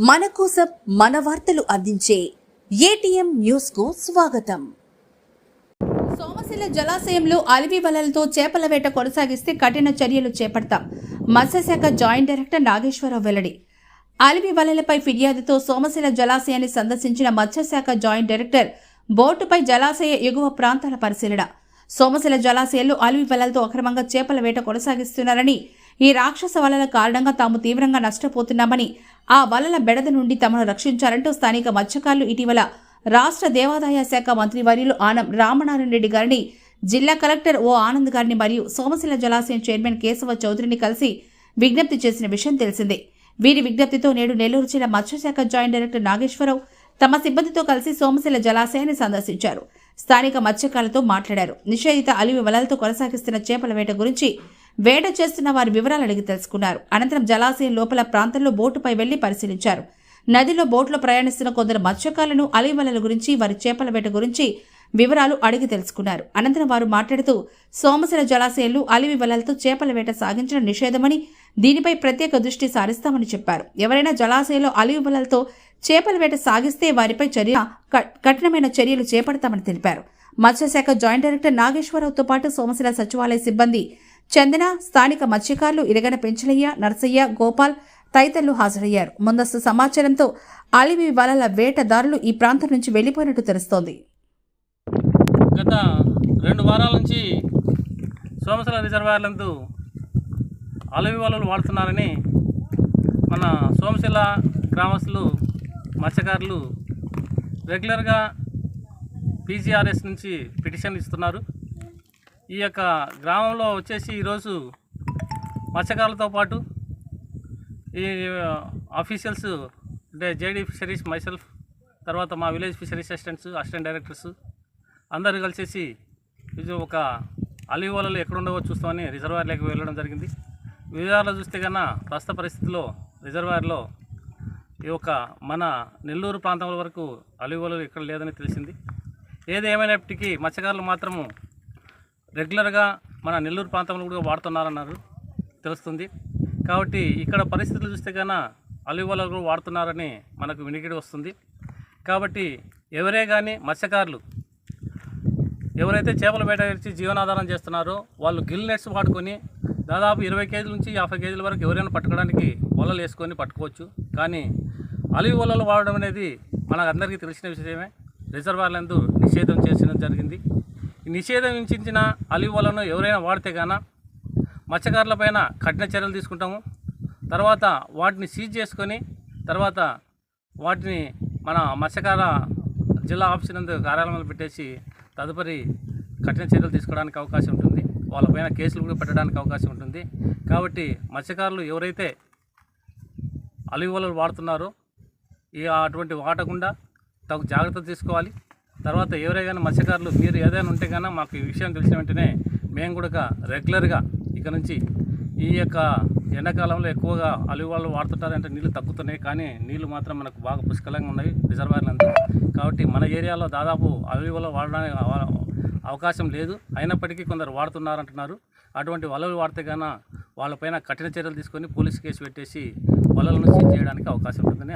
మన కోసం మన వార్తలు అందించే ఏటీఎం న్యూస్కు స్వాగతం. సోమశిల జలాశయంలో అలివి వలలతో చేపల వేట కొనసాగిస్తే కఠిన చర్యలు చేపడతాం. మత్స్యశాఖ జాయింట్ డైరెక్టర్ నాగేశ్వరరావు వెల్లడి. అలివి వలలపై ఫిర్యాదుతో సోమశిల జలాశయాన్ని సందర్శించిన మత్స్యశాఖ జాయింట్ డైరెక్టర్ బోటుపై జలాశయ ఎగువ ప్రాంతాల పరిశీలన. సోమశిల జలాశయాల్లో అలివి వలలతో అక్రమంగా చేపల వేట కొనసాగిస్తున్నారని ఈ రాక్షస వలల కారణంగా తాము తీవ్రంగా నష్టపోతున్నామని ఆ వలల బెడద నుండి తమను రక్షించాలంటూ స్థానిక మత్స్యకారులు ఇటీవల రాష్ట్ర దేవాదాయ శాఖ మంత్రి వర్యులు ఆనం రామనారాయణ రెడ్డి గారిని జిల్లా కలెక్టర్ ఓ ఆనంద్ గారిని మరియు సోమశిల జలాశయం చైర్మన్ కేశవ చౌదరిని కలిసి విజ్ఞప్తి చేసిన విషయం తెలిసిందే. వీరి విజ్ఞప్తితో నేడు నెల్లూరు జిల్లా మత్స్యశాఖ జాయింట్ డైరెక్టర్ నాగేశ్వరరావు తమ సిబ్బందితో కలిసి సోమశిల జలాశయాన్ని సందర్శించారు. స్థానిక మత్స్యకారులతో మాట్లాడారు. నిషేధిత అలివి వలలతో కొనసాగిస్తున్న చేపల వేట గురించి వేట చేస్తున్న వారి వివరాలు అడిగి తెలుసుకున్నారు. అనంతరం జలాశయం లోపల ప్రాంతంలో బోటుపై వెళ్ళి పరిశీలించారు. నదిలో బోట్లో ప్రయాణిస్తున్న కొందరు మత్స్యకారులను అలివలల గురించి వారి చేపల వేట గురించి వివరాలు అడిగి తెలుసుకున్నారు. అనంతరం వారు మాట్లాడుతూ సోమశిల జలాశయాలు అలివి వలలతో చేపల వేట సాగించడం నిషేధమని దీనిపై ప్రత్యేక దృష్టి సారిస్తామని చెప్పారు. ఎవరైనా జలాశయంలో అలివి వలలతో చేపల వేట సాగిస్తే వారిపై చర్య కఠినమైన చర్యలు చేపడతామని తెలిపారు. మత్స్యశాఖ జాయింట్ డైరెక్టర్ నాగేశ్వరరావుతో పాటు సోమశిల సచివాలయ సిబ్బంది చందన స్థానిక మత్స్యకారులు ఇరగన పెంచలయ్య నర్సయ్య గోపాల్ తదితరులు హాజరయ్యారు. ముందస్తు సమాచారంతో అలివి వలల వేటదారులు ఈ ప్రాంతం నుంచి వెళ్ళిపోయినట్టు తెలుస్తోంది. గత రెండు వారాల నుంచి సోమసల రిజర్వాయర్లందు అలివి వలలు వాడుతున్నారని మన సోమశిల గ్రామస్తులు మత్స్యకారులు రెగ్యులర్గా పీజీఆర్ఎస్ నుంచి పిటిషన్ ఇస్తున్నారు. ఈ యొక్క గ్రామంలో వచ్చేసి ఈరోజు మత్స్యకారులతో పాటు ఈ ఆఫీషియల్స్ అంటే జేడీ ఫిషరీస్ మైసెల్ఫ్ తర్వాత మా village fisheries assistants assistant directors అందరూ కలిసేసి ఇది ఒక అలివ్ వలలు చూస్తామని రిజర్వాయర్లోకి వెళ్ళడం జరిగింది. విజయవాడలో చూస్తే కన్నా ప్రస్తుత పరిస్థితిలో రిజర్వాయర్లో ఈ యొక్క మన నెల్లూరు ప్రాంతం వరకు అలివ్ వలలు ఇక్కడ లేదని తెలిసింది. ఏది ఏమైనప్పటికీ మత్స్యకారులు మాత్రము రెగ్యులర్గా మన నెల్లూరు ప్రాంతంలో కూడా వాడుతున్నారన్నారు తెలుస్తుంది. కాబట్టి ఇక్కడ పరిస్థితులు చూస్తే కన్నా అలివ్ వలలు కూడా వాడుతున్నారని మనకు వినికిడి వస్తుంది. కాబట్టి ఎవరే కానీ మత్స్యకారులు ఎవరైతే చేపల వేట ఇచ్చి జీవనాధారం చేస్తున్నారో వాళ్ళు గిల్ నెట్స్ వాడుకొని దాదాపు ఇరవై కేజీల నుంచి యాభై కేజీల వరకు ఎవరైనా పట్టుకోవడానికి వలలు వేసుకొని పట్టుకోవచ్చు. కానీ అలివి వలలు వాడడం అనేది మనకు అందరికీ తెలిసిన విషయమే. రిజర్వాయర్లందు నిషేధం చేసిన జరిగింది. నిషేధం వించిన అలివి వలను ఎవరైనా వాడితే గాన మత్స్యకారులపైన కఠిన చర్యలు తీసుకుంటాము. తర్వాత వాటిని సీజ్ చేసుకొని తర్వాత వాటిని మన మత్స్యకార జిల్లా ఆఫీస్ నందు కార్యాలయంలో పెట్టేసి తదుపరి కఠిన చర్యలు తీసుకోవడానికి అవకాశం ఉంటుంది. వాళ్ళపైన కేసులు కూడా పెట్టడానికి అవకాశం ఉంటుంది. కాబట్టి మత్స్యకారులు ఎవరైతే అలివి వలలు వాడుతున్నారో ఈ అటువంటి వాడకుండా తగు జాగ్రత్త తీసుకోవాలి. తర్వాత ఎవరైనా మత్స్యకారులు మీరు ఏదైనా ఉంటే కన్నా మాకు ఈ విషయం తెలిసిన వెంటనే మేము కూడా రెగ్యులర్గా ఇక నుంచి ఈ యొక్క ఎండాకాలంలో ఎక్కువగా అలివి వాళ్ళు వాడుతుంటారంటే నీళ్ళు తగ్గుతున్నాయి. కానీ నీళ్ళు మాత్రం మనకు బాగా పుష్కలంగా ఉన్నాయి రిజర్వాయర్లందు కాబట్టి మన ఏరియాలో దాదాపు అలివిలో వాడడానికి అవకాశం లేదు. అయినప్పటికీ కొందరు వాడుతున్నారంటున్నారు. అటువంటి వలలు వాడితే కన్నా వాళ్ళపైన కఠిన చర్యలు తీసుకొని పోలీస్ కేసు పెట్టేసి వలలను నుంచి చేయడానికి అవకాశం ఉంటుందని